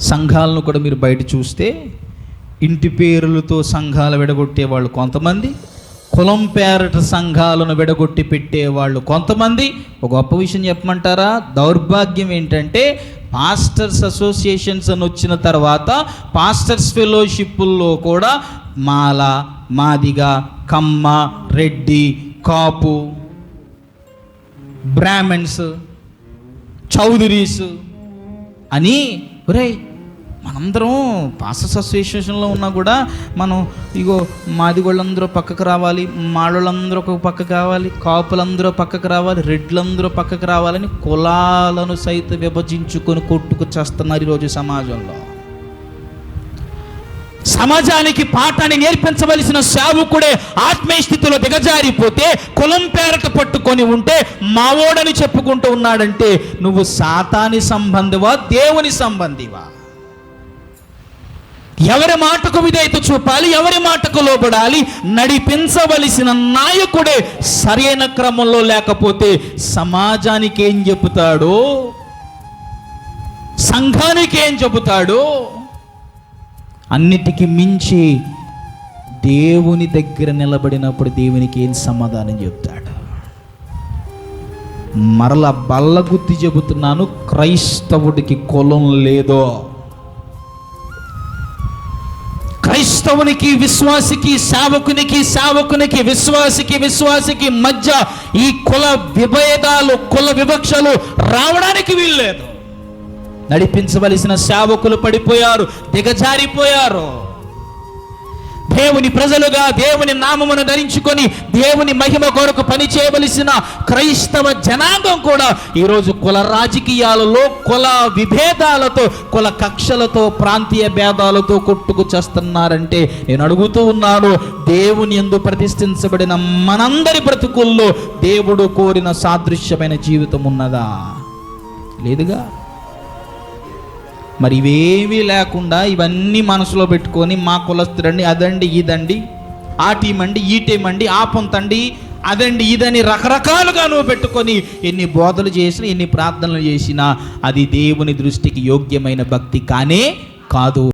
సంఘాలను కూడా మీరు బయట చూస్తే ఇంటి పేరులతో సంఘాలు విడగొట్టే వాళ్ళు కొంతమంది కులం పేరట సంఘాలను విడగొట్టి పెట్టేవాళ్ళు కొంతమంది. ఒక గొప్ప విషయం చెప్పమంటారా? దౌర్భాగ్యం ఏంటంటే పాస్టర్స్ అసోసియేషన్స్ అని వచ్చిన తర్వాత పాస్టర్స్ ఫెలోషిప్పుల్లో కూడా మాల మాదిగ కమ్మ రెడ్డి కాపు బ్రాహ్మణ్స్ చౌదరీస్ అని ఒరే మనందరం పాస్టర్స్ అసోసియేషన్లో ఉన్నా కూడా మనం ఇగో మాది వాళ్ళందరూ పక్కకు రావాలి మాళ్ళందరూ ఒక పక్కకు రావాలి కాపులందరూ పక్కకు రావాలి రెడ్లందరూ పక్కకు రావాలని కులాలను సైతం విభజించుకొని కొట్టుకు చేస్తున్నారు ఈరోజు సమాజంలో. సమాజానికి పాఠాన్ని నేర్పించవలసిన సేవకుడే ఆత్మీయ స్థితిలో దిగజారిపోతే కులం పేరట పట్టుకొని ఉంటే మావోడని చెప్పుకుంటూ ఉన్నాడంటే నువ్వు సాతాని సంబంధివా దేవుని సంబంధివా? ఎవరి మాటకు విధేయత చూపాలి ఎవరి మాటకు లోబడాలి నడిపించవలసిన నాయకుడే సరైన క్రమంలో లేకపోతే సమాజానికి ఏం చెబుతాడో? సంఘానికి ఏం చెబుతాడో? అన్నిటికీ మించి దేవుని దగ్గర నిలబడినప్పుడు దేవునికి ఏం సమాధానం చెప్తాడు మరల బల్లగుద్ది చెబుతున్నాను క్రైస్తవుడికి కులం లేదో క్రైస్తవునికి విశ్వాసికి సేవకునికి సేవకునికి విశ్వాసికి విశ్వాసికి మధ్య ఈ కుల విభేదాలు కుల వివక్షలు రావడానికి వీల్లేదు. నడిపించవలసిన సేవకులు పడిపోయారు దిగజారిపోయారు. దేవుని ప్రజలుగా దేవుని నామమును ధరించుకొని దేవుని మహిమ కొరకు పని చేయవలసిన క్రైస్తవ జనాంగం కూడా ఈరోజు కుల రాజకీయాలలో కుల విభేదాలతో కుల కక్షలతో ప్రాంతీయ భేదాలతో కొట్టుకు చేస్తున్నారంటే నేను అడుగుతూ ఉన్నాను దేవుని ఎందు ప్రతిష్ఠించబడిన మనందరి బ్రతుకుల్లో దేవుడు కోరిన సాదృశ్యమైన జీవితం ఉన్నదా? లేదుగా? మరి ఇవేమీ లేకుండా ఇవన్నీ మనసులో పెట్టుకొని మా కులస్తుడండి అదండి ఇదండి ఆ టీం అండి ఈ టీం అండి ఆ పొంతండి అదండి ఇదని రకరకాలుగా నువ్వు పెట్టుకొని ఎన్ని బోధలు చేసినా ఎన్ని ప్రార్థనలు చేసినా అది దేవుని దృష్టికి యోగ్యమైన భక్తి కానే కాదు.